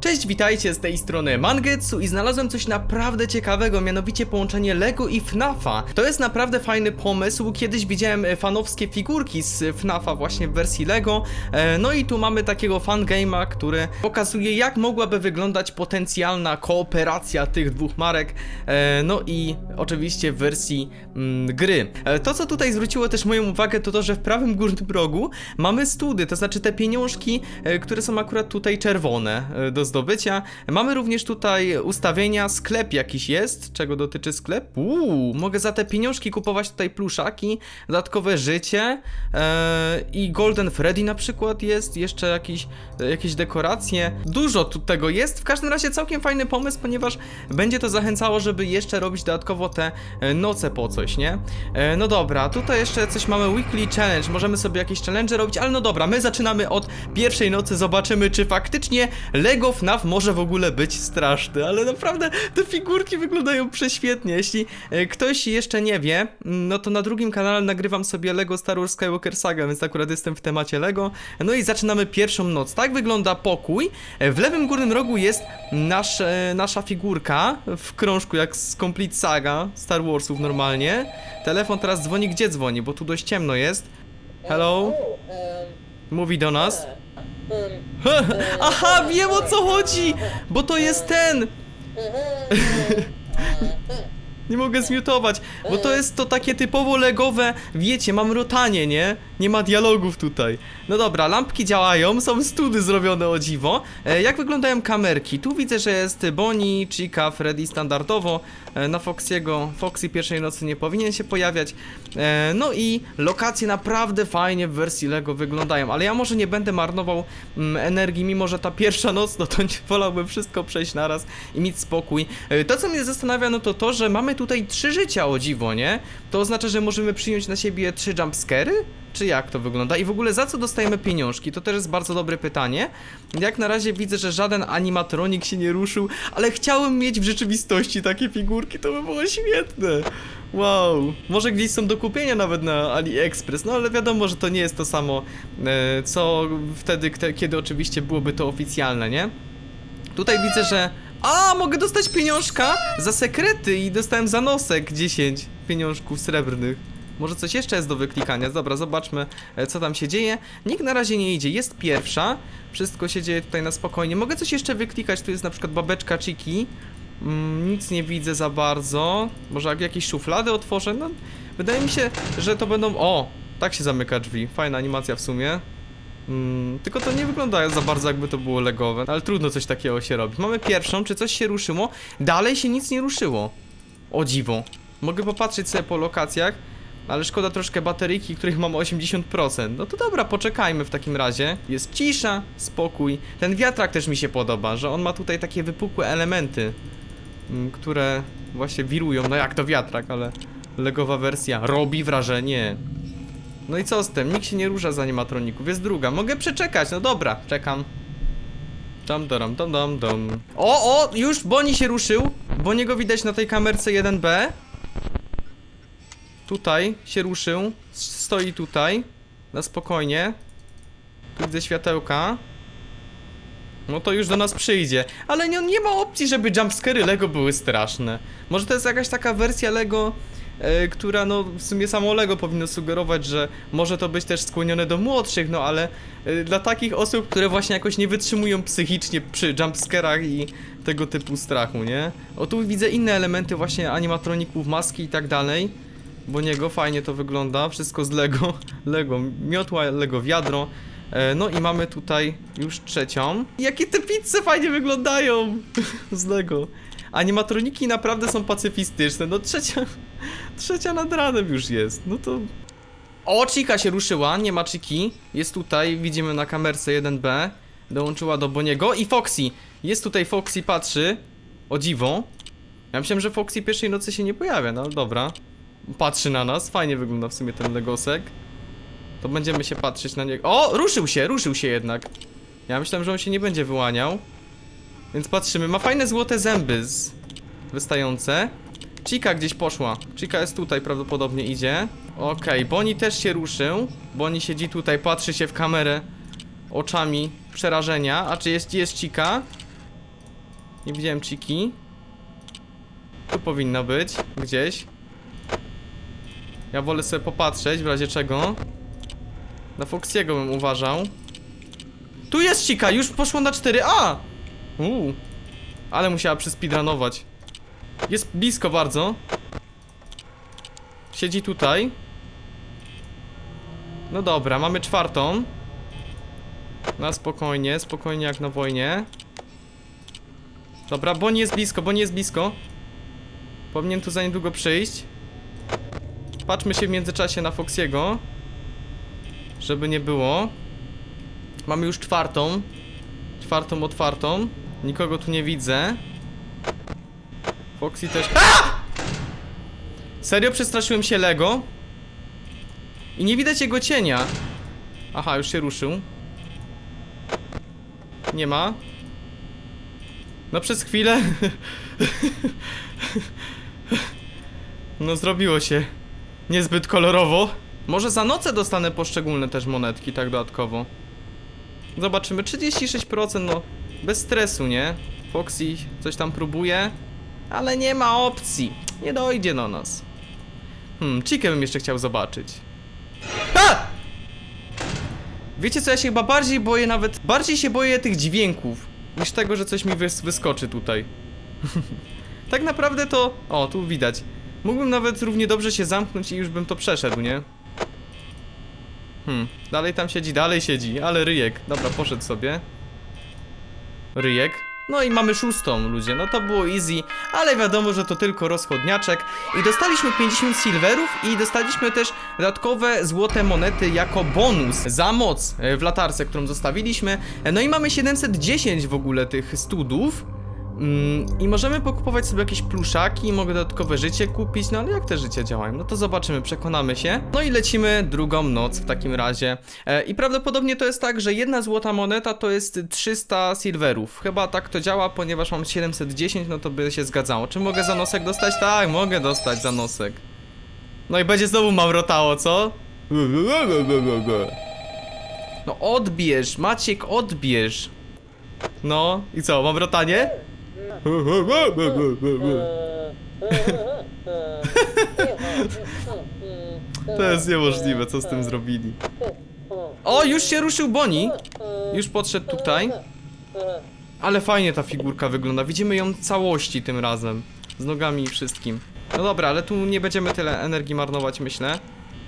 Cześć, witajcie z tej strony Mangetsu i znalazłem coś naprawdę ciekawego, mianowicie połączenie Lego i FNAFa. To jest naprawdę fajny pomysł, kiedyś widziałem e, fanowskie figurki z FNAFa właśnie w wersji Lego, e, no i tu mamy takiego fangame'a, który pokazuje jak mogłaby wyglądać potencjalna kooperacja tych dwóch marek, e, no i oczywiście w wersji mm, gry. To co tutaj zwróciło też moją uwagę to to, że w prawym górnym rogu mamy study, to znaczy te pieniążki, które są akurat tutaj czerwone do zdobycia. Mamy również tutaj ustawienia, sklep jakiś jest, czego dotyczy sklep. Uuu, mogę za te pieniążki kupować tutaj pluszaki, dodatkowe życie e, i Golden Freddy na przykład jest, jeszcze jakiś, jakieś dekoracje. Dużo tu tego jest, w każdym razie całkiem fajny pomysł, ponieważ będzie to zachęcało, żeby jeszcze robić dodatkowo te e, noce po coś, nie? E, no dobra, tutaj jeszcze coś mamy weekly challenge, możemy sobie jakieś challenge robić, ale no dobra, my zaczynamy od pierwszej nocy, zobaczymy czy faktycznie Lego FNAF może w ogóle być straszny, ale naprawdę te figurki wyglądają prześwietnie, jeśli e, ktoś jeszcze nie wie, no to na drugim kanale nagrywam sobie Lego Star Wars Skywalker Saga, więc akurat jestem w temacie Lego, no i zaczynamy pierwszą noc, tak wygląda pokój, E, w lewym górnym rogu jest nasz, e, nasza figurka w krążku jak z Complete Saga Star Warsów normalnie, telefon teraz dzwoni, gdzie dzwoni, bo tu dość ciemno jest, hello, mówi do nas, Aha, wiem o co chodzi! Bo to jest ten! Nie mogę zmiutować, bo to jest to takie typowo legowe, wiecie, mam rotanie, nie? Nie ma dialogów tutaj. No dobra, lampki działają, są study zrobione o dziwo. E, jak wyglądają kamerki? Tu widzę, że jest Bonnie, Chica, Freddy standardowo. E, na Foxiego, Foxy pierwszej nocy nie powinien się pojawiać. E, no i lokacje naprawdę fajnie w wersji Lego wyglądają, ale ja może nie będę marnował mm, energii, mimo że ta pierwsza noc, no to wolałbym wszystko przejść naraz i mieć spokój. E, To, co mnie zastanawia, no to to, że mamy tutaj trzy życia, o dziwo, nie? To oznacza, że możemy przyjąć na siebie trzy jumpscary? Czy jak to wygląda? I w ogóle za co dostajemy pieniążki? To też jest bardzo dobre pytanie. Jak na razie widzę, że żaden animatronik się nie ruszył, ale chciałem mieć w rzeczywistości takie figurki, to by było świetne. Wow, może gdzieś są do kupienia nawet na AliExpress, no ale wiadomo, że to nie jest to samo, e, co wtedy, kiedy oczywiście byłoby to oficjalne, nie? Tutaj widzę, że... A, mogę dostać pieniążka za sekrety i dostałem za nosek 10 pieniążków srebrnych. Może coś jeszcze jest do wyklikania. Dobra, zobaczmy, e, co tam się dzieje. Nikt na razie nie idzie. Jest pierwsza. Wszystko się dzieje tutaj na spokojnie. Mogę coś jeszcze wyklikać. Tu jest na przykład babeczka Chiki. Mm, nic nie widzę za bardzo. Może jak jakieś szuflady otworzę? No, wydaje mi się, że to będą... O, tak się zamyka drzwi. Fajna animacja w sumie. Mm, tylko to nie wygląda za bardzo jakby to było legowe, ale trudno coś takiego się robić. Mamy pierwszą, czy coś się ruszyło? Dalej się nic nie ruszyło. O dziwo. Mogę popatrzeć sobie po lokacjach, ale szkoda troszkę bateryjki, których mam 80%. No to dobra, poczekajmy w takim razie. Jest cisza, spokój. Ten wiatrak też mi się podoba, że on ma tutaj takie wypukłe elementy, mm, które właśnie wirują. No jak to wiatrak, ale legowa wersja robi wrażenie. No i co z tym? Nikt się nie rusza z animatroników. Jest druga. Mogę przeczekać. No dobra, czekam. Dam, dam, dam, dam, dam. O, o! Już Boni się ruszył. Boniego widać na tej kamerce 1B. Tutaj się ruszył. Stoi tutaj. Na spokojnie. Tu widzę światełka. No to już do nas przyjdzie. Ale nie, nie ma opcji, żeby jumpscary Lego były straszne. Może to jest jakaś taka wersja Lego, e, która no w sumie samo Lego powinno sugerować, że może to być też skłonione do młodszych, no ale e, dla takich osób, które właśnie jakoś nie wytrzymują psychicznie przy jumpscarach i tego typu strachu, nie? O tu widzę inne elementy właśnie animatroników, maski i tak dalej. Bo niego fajnie to wygląda, wszystko z Lego, Lego miotła, Lego wiadro. E, No i mamy tutaj już trzecią. Jakie te pizze fajnie wyglądają z Lego. Animatroniki naprawdę są pacyfistyczne. No trzecia, trzecia nad ranem już jest. No to... O, Chica się ruszyła, nie ma Chiki. Jest tutaj, widzimy na kamerce 1B. Dołączyła do Boniego i Foxy. Jest tutaj Foxy, patrzy. O dziwo. Ja myślałem, że Foxy pierwszej nocy się nie pojawia, no dobra. Patrzy na nas, fajnie wygląda w sumie ten Legosek. To będziemy się patrzeć na niego. O, ruszył się, ruszył się jednak. Ja myślałem, że on się nie będzie wyłaniał. Więc patrzymy, ma fajne złote zęby z... wystające. Chica gdzieś poszła. Chica jest tutaj, prawdopodobnie idzie. Okej, Bonnie też się ruszył. Bonnie siedzi tutaj, patrzy się w kamerę oczami przerażenia. A czy jest, jest Chica? Nie widziałem Chiki. Tu powinna być, gdzieś. Ja wolę sobie popatrzeć, w razie czego. Na Foxiego bym uważał. Tu jest Chica, już poszło na 4A! Uuu. Ale musiała przyspeedrunować. Jest blisko bardzo. Siedzi tutaj. No dobra, mamy czwartą. Na spokojnie, spokojnie jak na wojnie. Dobra, bo nie jest blisko, bo nie jest blisko. Powinien tu za niedługo przyjść. Patrzmy się w międzyczasie na Foxiego. Żeby nie było. Mamy już czwartą. Czwartą otwartą. Nikogo tu nie widzę. Foxy też. A! Serio przestraszyłem się Lego. I nie widać jego cienia. Aha, już się ruszył. Nie ma. No przez chwilę. No zrobiło się niezbyt kolorowo. Może za nocę dostanę poszczególne też monetki, tak dodatkowo. Zobaczymy, 36%, no bez stresu, nie? Foxy coś tam próbuje, ale nie ma opcji. Nie dojdzie do nas. Hmm, Chikę bym jeszcze chciał zobaczyć. A! Wiecie co, ja się chyba bardziej boję nawet, bardziej się boję tych dźwięków, niż tego, że coś mi wys wyskoczy tutaj. tak naprawdę to, o, tu widać. Mógłbym nawet równie dobrze się zamknąć i już bym to przeszedł, nie? Hmm, dalej tam siedzi, dalej siedzi, ale ryjek. Dobra, poszedł sobie. Ryjek. No i mamy szóstą, ludzie, no to było easy, ale wiadomo, że to tylko rozchodniaczek. I dostaliśmy 50 silverów i dostaliśmy też dodatkowe złote monety jako bonus za moc e, w latarce, którą zostawiliśmy. E, No i mamy 710 w ogóle tych studów. Mm, I możemy pokupować sobie jakieś pluszaki, mogę dodatkowe życie kupić, no ale jak te życia działają? No to zobaczymy, przekonamy się. No i lecimy drugą noc w takim razie. E, I prawdopodobnie to jest tak, że jedna złota moneta to jest 300 silverów. Chyba tak to działa, ponieważ mam 710, no to by się zgadzało. Czy mogę za nosek dostać? Tak, mogę dostać za nosek. No i będzie znowu mawrotało, co? No odbierz, Maciek, odbierz. No i co, mam rotanie? To jest niemożliwe, co z tym zrobili. O, już się ruszył Boni. Już podszedł tutaj. Ale fajnie ta figurka wygląda. Widzimy ją całości tym razem. Z nogami i wszystkim. No dobra, ale tu nie będziemy tyle energii marnować, myślę.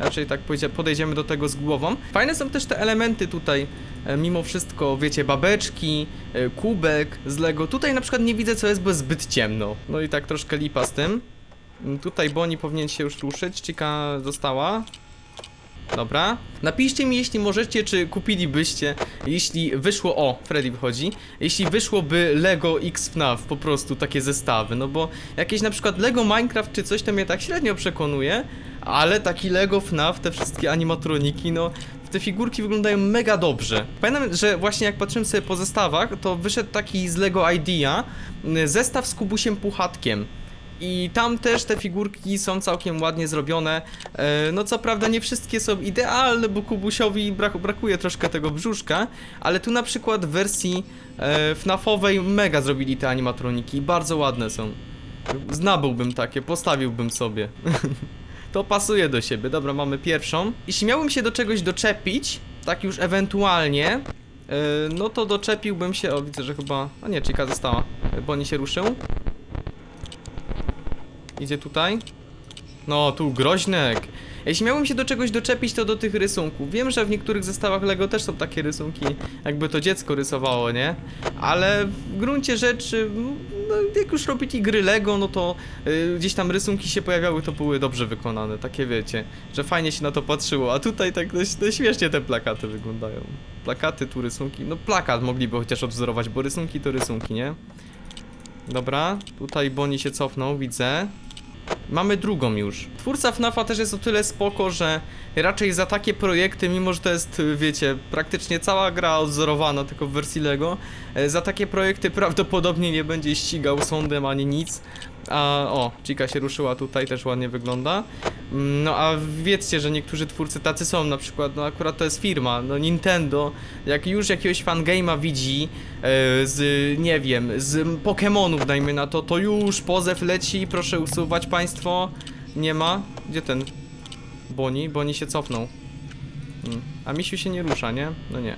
Raczej tak podejdziemy do tego z głową. Fajne są też te elementy tutaj, e, mimo wszystko, wiecie, babeczki, e, kubek z Lego. Tutaj na przykład nie widzę, co jest, bo jest zbyt ciemno. No i tak troszkę lipa z tym. Tutaj Bonnie powinien się już ruszyć, Chica została. Dobra. Napiszcie mi, jeśli możecie, czy kupilibyście, jeśli wyszło, o, Freddy wychodzi, jeśli wyszłoby Lego X FNAF, po prostu takie zestawy, no bo jakieś na przykład Lego Minecraft czy coś to mnie tak średnio przekonuje, ale taki Lego FNAF, te wszystkie animatroniki, no, te figurki wyglądają mega dobrze. Pamiętam, że właśnie jak patrzyłem sobie po zestawach, to wyszedł taki z Lego Idea, y, zestaw z Kubusiem Puchatkiem. I tam też te figurki są całkiem ładnie zrobione. E, No co prawda nie wszystkie są idealne, bo Kubusiowi brak brakuje troszkę tego brzuszka, ale tu na przykład w wersji e, FNAFowej mega zrobili te animatroniki bardzo ładne są. Znabyłbym takie, postawiłbym sobie. to pasuje do siebie. Dobra, mamy pierwszą. Jeśli miałbym się do czegoś doczepić, tak już ewentualnie, e, no to doczepiłbym się. O, widzę, że chyba. A nie, Chica została, bo nie się ruszył. Idzie tutaj. No, tu groźnek. Jeśli miałbym się do czegoś doczepić, to do tych rysunków. Wiem, że w niektórych zestawach Lego też są takie rysunki, jakby to dziecko rysowało, nie? Ale w gruncie rzeczy, no, jak już robili gry Lego, no to y, gdzieś tam rysunki się pojawiały, to były dobrze wykonane, takie wiecie, że fajnie się na to patrzyło. A tutaj tak dość, dość śmiesznie te plakaty wyglądają. Plakaty, tu rysunki. No, plakat mogliby chociaż odwzorować, bo rysunki to rysunki, nie? Dobra, tutaj Boni się cofnął, widzę. Mamy drugą już. Twórca FNAFa też jest o tyle spoko, że raczej za takie projekty, mimo że to jest, wiecie, praktycznie cała gra odzorowana, tylko w wersji Lego, e, za takie projekty prawdopodobnie nie będzie ścigał sądem ani nic. A o, Chica się ruszyła tutaj, też ładnie wygląda. No a wiedzcie, że niektórzy twórcy tacy są, na przykład, no akurat to jest firma, no Nintendo, jak już jakiegoś fangame'a widzi e, z, nie wiem, z Pokémonów dajmy na to, to już pozew leci, proszę usuwać państwo, nie ma, gdzie ten Boni? Boni się cofnął, hmm. a Misiu się nie rusza, nie? No nie.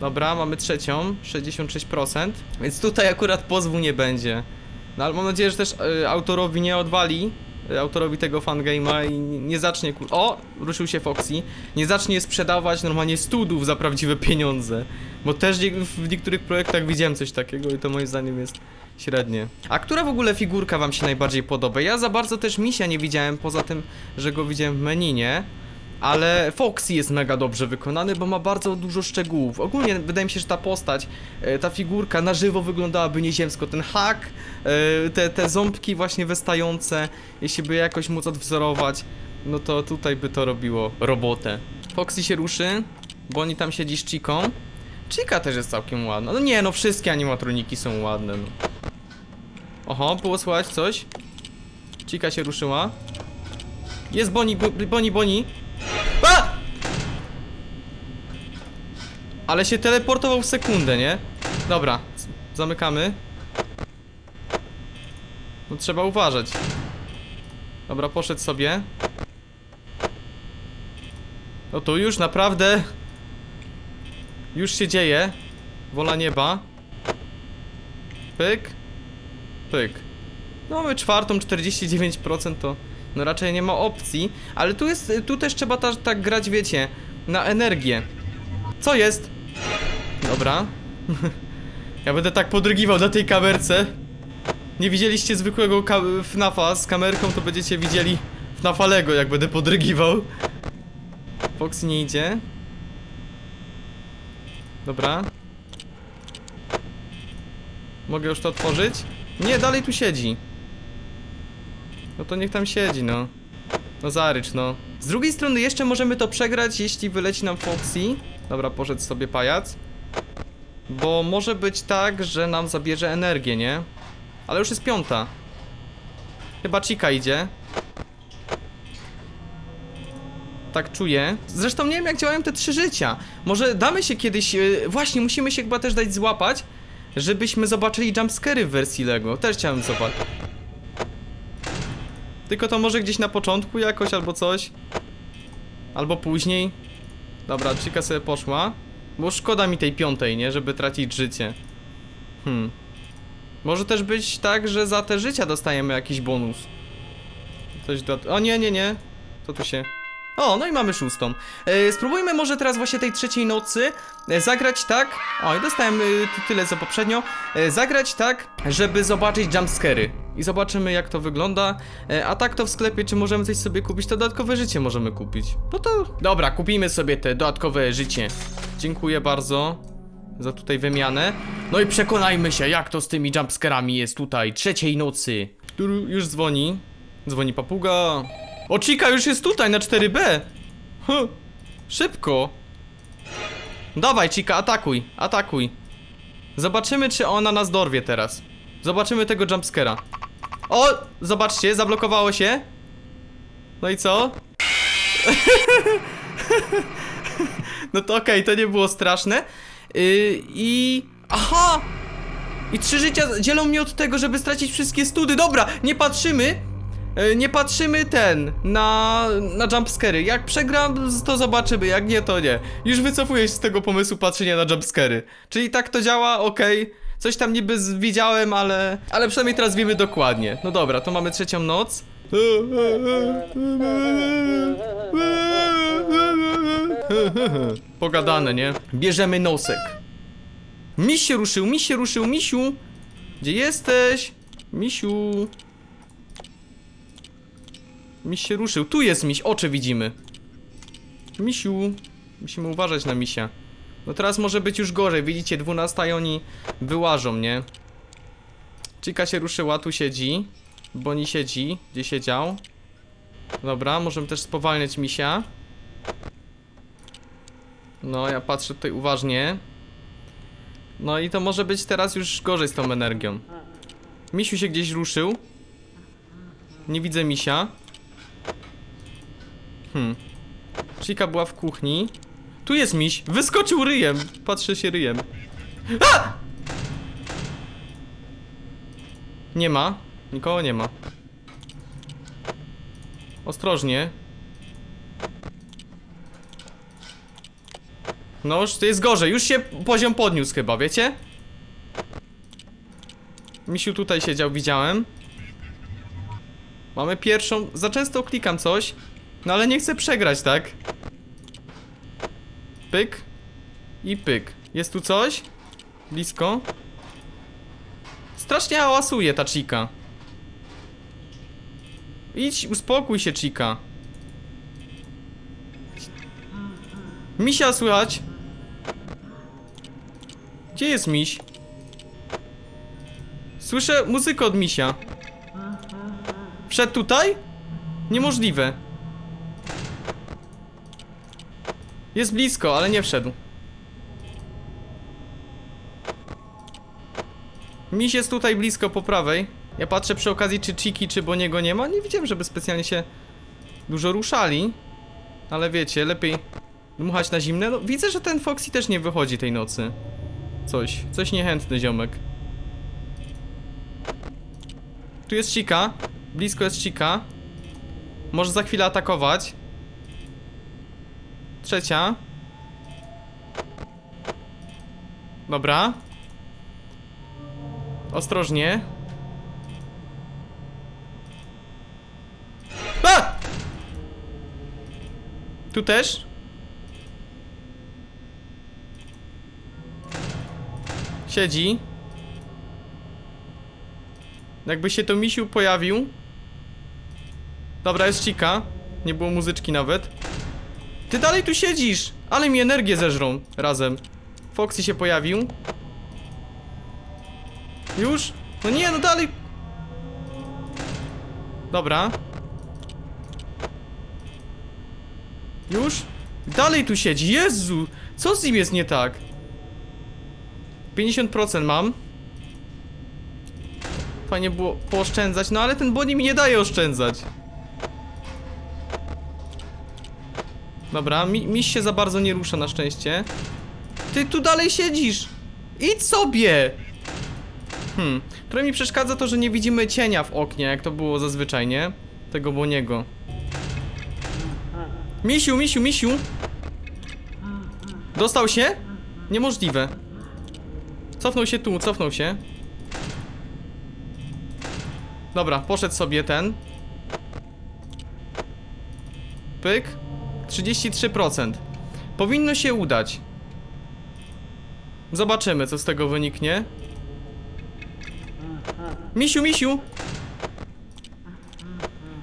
Dobra, mamy trzecią, 66%, więc tutaj akurat pozwu nie będzie. No ale mam nadzieję, że też y, autorowi nie odwali, autorowi tego fangame'a i nie- nie zacznie ku... O! Ruszył się Foxy. Nie zacznie sprzedawać normalnie studów za prawdziwe pieniądze. Bo też w niektórych projektach widziałem coś takiego i to moim zdaniem jest średnie. A która w ogóle figurka wam się najbardziej podoba? Ja za bardzo też misia nie widziałem, poza tym, że go widziałem w menu, nie? Ale Foxy jest mega dobrze wykonany, bo ma bardzo dużo szczegółów. Ogólnie wydaje mi się, że ta postać, e, ta figurka na żywo wyglądałaby nieziemsko. Ten hak, e, te, te ząbki właśnie wystające, jeśli by jakoś móc odwzorować, no to tutaj by to robiło robotę. Foxy się ruszy, bo oni tam siedzi z Chiką. Chica też jest całkiem ładna. No nie, no wszystkie animatroniki są ładne. No. Oho, było słychać coś? Chica się ruszyła. Jest Boni, Bo- Boni, Boni. Ale się teleportował w sekundę, nie? Dobra, zamykamy. No trzeba uważać. Dobra, poszedł sobie. No to już naprawdę... Już się dzieje. Wola nieba. Pyk. Pyk. No mamy czwartą, 49% to no raczej nie ma opcji, ale tu jest, tu też trzeba ta, tak grać, wiecie, na energię. Co jest? Dobra. ja będę tak podrygiwał na tej kamerce. Nie widzieliście zwykłego FNAFa z kamerką, to będziecie widzieli FNAFa Lego, jak będę podrygiwał. Fox nie idzie. Dobra. Mogę już to otworzyć? Nie, dalej tu siedzi. No to niech tam siedzi, no. No zarycz, no. Z drugiej strony jeszcze możemy to przegrać, jeśli wyleci nam Foxy. Dobra, poszedł sobie pajac. Bo może być tak, że nam zabierze energię, nie? Ale już jest piąta. Chyba Chica idzie. Tak czuję. Zresztą nie wiem jak działają te trzy życia. Może damy się kiedyś... yy, Właśnie, musimy się chyba też dać złapać, żebyśmy zobaczyli jumpscary w wersji Lego. Też chciałem zobaczyć. Tylko to może gdzieś na początku jakoś albo coś. Albo później. Dobra, Chica sobie poszła. Bo szkoda mi tej piątej, nie? Żeby tracić życie. Hmm. Może też być tak, że za te życia dostajemy jakiś bonus. Coś do... O nie, nie, nie. Co tu się... O, no i mamy szóstą. E, spróbujmy może teraz właśnie tej trzeciej nocy e, zagrać tak. O, i dostałem e, tyle za poprzednio. Zagrać tak, żeby zobaczyć jumpscary. I zobaczymy jak to wygląda. A tak to w sklepie, czy możemy coś sobie kupić, to dodatkowe życie możemy kupić. No to. Dobra, kupimy sobie te dodatkowe życie. Dziękuję bardzo za tutaj wymianę. No i przekonajmy się, jak to z tymi jumpscarami jest tutaj, trzeciej nocy. Już dzwoni. Dzwoni papuga. O, Chica już jest tutaj na 4B. Huh. Szybko. Dawaj, Chica, atakuj, atakuj. Zobaczymy, czy ona nas dorwie teraz. Zobaczymy tego jumpscare'a. O, zobaczcie, zablokowało się. No i co? no to okej, to nie było straszne. Yy, I... Aha! I trzy życia dzielą mnie od tego, żeby stracić wszystkie study. Dobra, nie patrzymy. E, Nie patrzymy ten na, na jumpscary. Jak przegram, to zobaczymy, jak nie, to nie. Już wycofuję się z tego pomysłu patrzenia na jumpscary. Czyli tak to działa, okej. Coś tam niby widziałem, ale. Ale przynajmniej teraz wiemy dokładnie. No dobra, to mamy trzecią noc. Pogadane, nie? Bierzemy nosek. Miś się ruszył, miś się ruszył, misiu! Gdzie jesteś? Misiu. Miś się ruszył. Tu jest miś, oczy widzimy. Misiu. Musimy uważać na misia. No teraz może być już gorzej. Widzicie, 12 i oni wyłażą, nie? Chica się ruszyła, tu siedzi. Boni siedzi, gdzie siedział. Dobra, możemy też spowalniać misia. No, ja patrzę tutaj uważnie. No i to może być teraz już gorzej z tą energią. Misiu się gdzieś ruszył. Nie widzę misia. Hmm. Chica była w kuchni. Tu jest miś. Wyskoczył ryjem. Patrzę się ryjem. A! Nie ma. Nikogo nie ma. Ostrożnie. No już to jest gorzej. Już się poziom podniósł chyba, wiecie? Misiu tutaj siedział, widziałem. Mamy pierwszą. Za często klikam coś. No ale nie chcę przegrać, tak? Pyk. I pyk. Jest tu coś? Blisko. Strasznie hałasuje ta chica. Idź, uspokój się, chica. Misia słychać. Gdzie jest miś? Słyszę muzykę od misia. Wszedł tutaj? Niemożliwe. Jest blisko, ale nie wszedł. Miś jest tutaj blisko po prawej. Ja patrzę przy okazji, czy Chiki, czy Boniego nie ma. Nie widziałem, żeby specjalnie się dużo ruszali. Ale wiecie, lepiej dmuchać na zimne. No, widzę, że ten Foxy też nie wychodzi tej nocy. Coś, coś niechętny ziomek. Tu jest Chica. Blisko jest Chica. Może za chwilę atakować. Trzecia. Dobra. Ostrożnie. A! Tu też? Siedzi. Jakby się to misiu pojawił. Dobra, jest cika. Nie było muzyczki nawet. Ty dalej tu siedzisz! Ale mi energię zeżrą razem. Foxy się pojawił. Już? No nie, no dalej. Dobra. Już? Dalej tu siedzi. Jezu! Co z nim jest nie tak? 50% mam. Fajnie było pooszczędzać, no ale ten body mi nie daje oszczędzać. Dobra, mi, się za bardzo nie rusza na szczęście. Ty tu dalej siedzisz! Idź sobie! Hmm, trochę mi przeszkadza to, że nie widzimy cienia w oknie, jak to było zazwyczaj, nie? Tego Boniego. Misiu, misiu, misiu! Dostał się? Niemożliwe. Cofnął się tu, cofnął się. Dobra, poszedł sobie ten. Pyk. 33%. Powinno się udać. Zobaczymy, co z tego wyniknie. Misiu, misiu!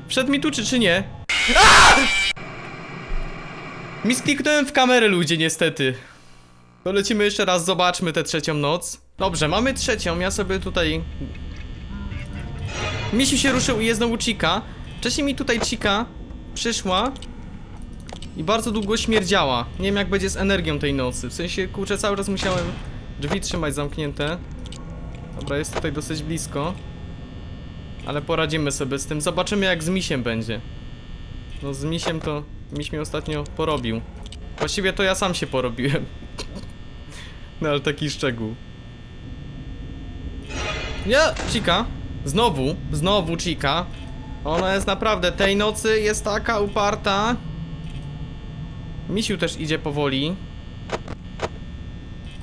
Wszedł mi tu, czy, czy nie? Miskliknąłem w kamerę, ludzie, niestety. To lecimy jeszcze raz, zobaczmy tę trzecią noc. Dobrze, mamy trzecią, ja sobie tutaj... Misiu się ruszył i jest znowu Chica. Wcześniej mi tutaj Chica przyszła i bardzo długo śmierdziała. Nie wiem jak będzie z energią tej nocy. W sensie, kurczę, cały czas musiałem drzwi trzymać zamknięte. Dobra, jest tutaj dosyć blisko. Ale poradzimy sobie z tym. Zobaczymy jak z misiem będzie. No z misiem to... Miś mnie ostatnio porobił. Właściwie to ja sam się porobiłem. No ale taki szczegół. Nie, Chica. Znowu, znowu Chica. Ona jest naprawdę, tej nocy jest taka uparta. Misiu też idzie powoli.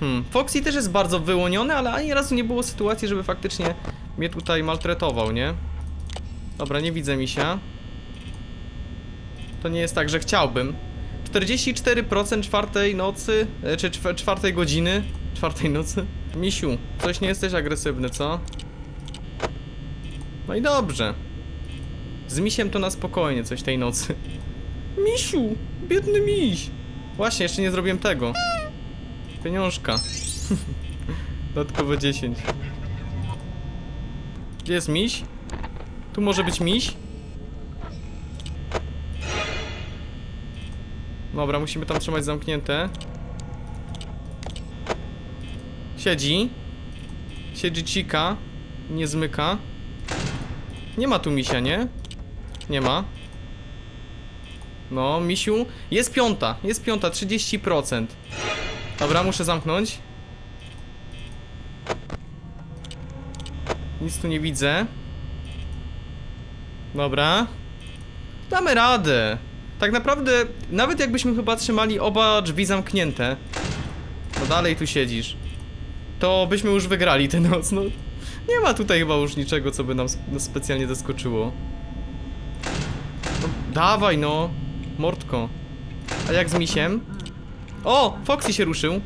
Hmm, Foxy też jest bardzo wyłoniony, ale ani razu nie było sytuacji, żeby faktycznie mnie tutaj maltretował, nie? Dobra, nie widzę misia. To nie jest tak, że chciałbym. 44% czwartej nocy, e, czy czw czwartej godziny, czwartej nocy. Misiu, coś nie jesteś agresywny, co? No i dobrze. Z misiem to na spokojnie coś tej nocy. Misiu, biedny miś. Właśnie, jeszcze nie zrobiłem tego. Pieniążka. Dodatkowo 10. Gdzie jest miś? Tu może być miś? Dobra, musimy tam trzymać zamknięte. Siedzi. Siedzi cika. Nie zmyka. Nie ma tu misia, nie? Nie ma. No, misiu, jest piąta, jest piąta, 30%. Dobra, muszę zamknąć. Nic tu nie widzę. Dobra. Damy radę. Tak naprawdę, nawet jakbyśmy chyba trzymali oba drzwi zamknięte, no dalej tu siedzisz, to byśmy już wygrali tę noc, no. Nie ma tutaj chyba już niczego, co by nam specjalnie zaskoczyło. No, dawaj no, mordko. A jak z misiem? O, Foxy się ruszył.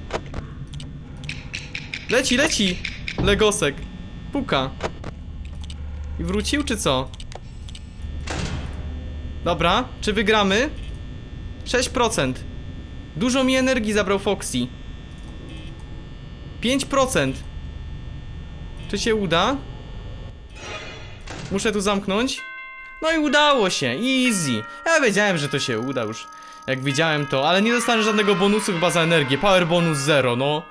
Leci, leci! Legosek. Puka. I wrócił, czy co? Dobra, czy wygramy? 6%. Dużo mi energii zabrał Foxy. 5%. Czy się uda? Muszę tu zamknąć. No i udało się, easy. Ja wiedziałem, że to się uda już. Jak widziałem to, ale nie dostanę żadnego bonusu chyba za energię. Power bonus 0, no.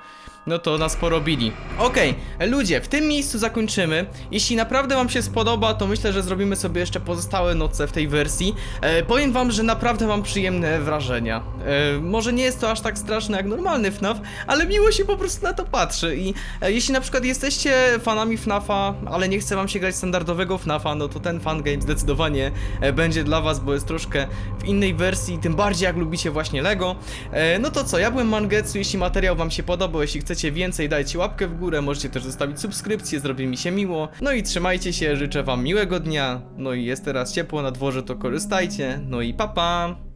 No to nas porobili. Okej, ludzie, w tym miejscu zakończymy. Jeśli naprawdę wam się spodoba, to myślę, że zrobimy sobie jeszcze pozostałe noce w tej wersji. E, powiem wam, że naprawdę mam przyjemne wrażenia. E, może nie jest to aż tak straszne jak normalny FNAF, ale miło się po prostu na to patrzy. I e, jeśli na przykład jesteście fanami FNAFa, ale nie chce wam się grać standardowego FNAFa, no to ten fangame zdecydowanie e, będzie dla was, bo jest troszkę w innej wersji, tym bardziej jak lubicie właśnie Lego. E, no to co, ja byłem Mangetsu, jeśli materiał wam się podobał, jeśli chcecie więcej, dajcie łapkę w górę, możecie też zostawić subskrypcję, zrobi mi się miło. No i trzymajcie się, życzę wam miłego dnia, no i jest teraz ciepło na dworze, to korzystajcie, no i papa! Pa.